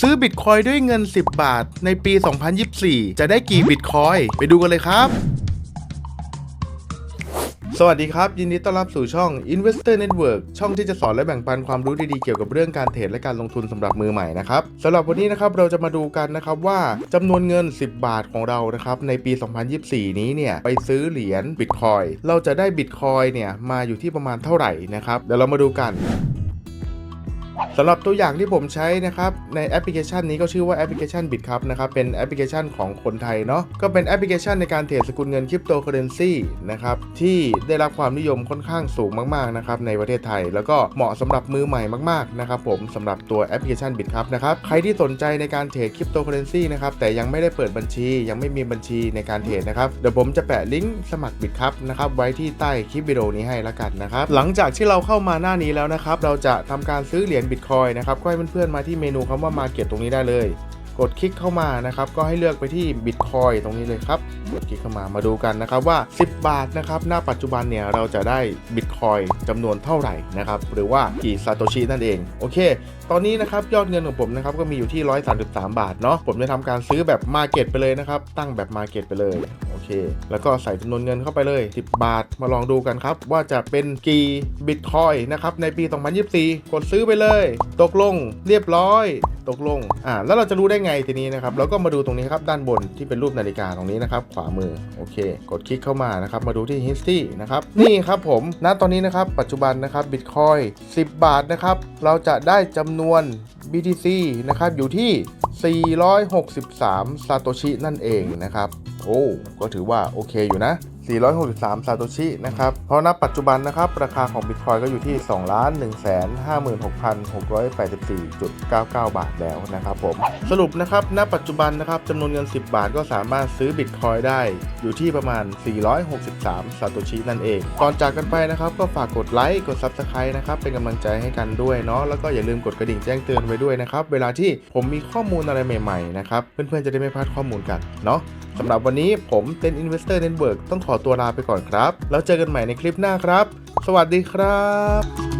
ซื้อบิตคอยด้วยเงิน 10 บาท ในปี 2024 จะได้กี่บิตคอย ไปดูกันเลยครับ สวัสดีครับ ยินดีต้อนรับสู่ช่อง Investor Network ช่องที่จะสอนและแบ่งปันความรู้ดีๆ เกี่ยวกับเรื่องการเทรดและการลงทุนสำหรับมือใหม่นะครับสำหรับวันนี้นะครับเราจะมาดูกันนะครับว่าจำนวนเงิน 10 บาทของเรานะครับในปี 2024 นี้เนี่ยไปซื้อเหรียญบิตคอยเราจะได้บิตคอยเนี่ยมาอยู่ที่ประมาณเท่าไหร่นะครับเดี๋ยวเรามาดูกัน สำหรับตัวอย่างที่ผมใช้นะครับในแอปพลิเคชันนี้ก็ชื่อว่าแอปพลิเคชัน BitCup นะครับเป็นแอปพลิเคชันของคนไทยเนาะก็เป็นแอปพลิเคชันในการเทรดสกุลเงินคริปโตเคอเรนซีนะครับที่ได้รับความนิยมค่อนข้างสูงมากๆนะครับในประเทศไทย แล้วก็เหมาะสำหรับมือใหม่มากๆนะครับผมสำหรับตัวแอปพลิเคชัน BitCup นะครับใครที่สนใจในการเทรดคริปโตเคอเรนซีนะครับแต่ยังไม่ได้เปิดบัญชี ยังไม่มีบัญชีในการเทรดนะครับเดี๋ยวผมจะแปะลิงก์สมัคร BitCup นะครับไว้ที่ใต้คลิปวิดีโอนี้ให้ละกันนะครับหลังจากที่เราเข้ามาหน้านี้แล้วนะครับเราจะทำการซื้อเหรียญ Bitcoin นะครับก็ให้เพื่อนๆมาที่เมนูคำว่า Market ตรงนี้ได้เลย กดคลิกเข้ามานะครับก็ให้เลือกไปที่ Bitcoin ตรงนี้เลยครับกดคลิกเข้ามามาดูกันนะครับว่า 10 บาทนะครับณปัจจุบันเนี่ยเราจะได้ Bitcoin จำนวนเท่าไหร่นะครับหรือว่ากี่ซาโตชินั่นเองโอเค ตอนนี้นะครับยอดเงินของผมนะครับก็มีอยู่ที่ 133 บาทเนาะผมจะทำการซื้อแบบ Market ไปเลยนะครับตั้งแบบ Market ไปเลยโอเค แล้วก็ใส่จำนวนเงินเข้าไปเลย 10 บาทมาลองดูกันครับ ว่าจะเป็นกี่ Bitcoin นะครับในปี 2024 กดซื้อไปเลย ตกลงเรียบร้อย ตกลงอ่าแล้วเราจะรู้ได้ไงทีนี้นะครับเราก็มาดูตรงนี้ครับด้านบนที่เป็นรูปนาฬิกาตรงนี้นะครับ ขวามือโอเค กดคลิกเข้ามานะครับ มาดูที่ history นะครับนี่ครับผมณตอนนี้นะครับ ปัจจุบันนะครับ Bitcoin 10 บาทนะครับเราจะได้จำนวน BTC นะครับอยู่ที่ 463 ซาโตชินั่นเองนะครับ โอ้ ก็ถือว่าโอเคอยู่นะ 463 ซาโตชินะครับ เพราะณปัจจุบันนะครับ ราคาของ Bitcoin ก็อยู่ที่ 2 1 5 6 6 8 4 9 9 บาทแล้วนะครับผม สรุปนะครับ ณ ปัจจุบันนะครับจำนวนเงิน 10 บาทก็สามารถซื้อ Bitcoin ได้ อยู่ที่ประมาณ 463 ซาโตชินั่นเอง ก่อนจากกันไปนะครับ ก็ฝากกดไลค์ กด Subscribe นะครับ เป็นกำลังใจให้กันด้วยเนาะ แล้วก็อย่าลืมกดกระดิ่งแจ้งเตือนไว้ด้วยนะครับ เวลาที่ผมมีข้อมูลอะไรใหม่ๆนะครับ เพื่อนๆ จะได้ไม่พลาดข้อมูลกัน เนาะสำหรับวันนี้ผมเต้น Investor Network ต้องขอตัวลาไปก่อนครับ แล้วเจอกันใหม่ในคลิปหน้าครับ สวัสดีครับ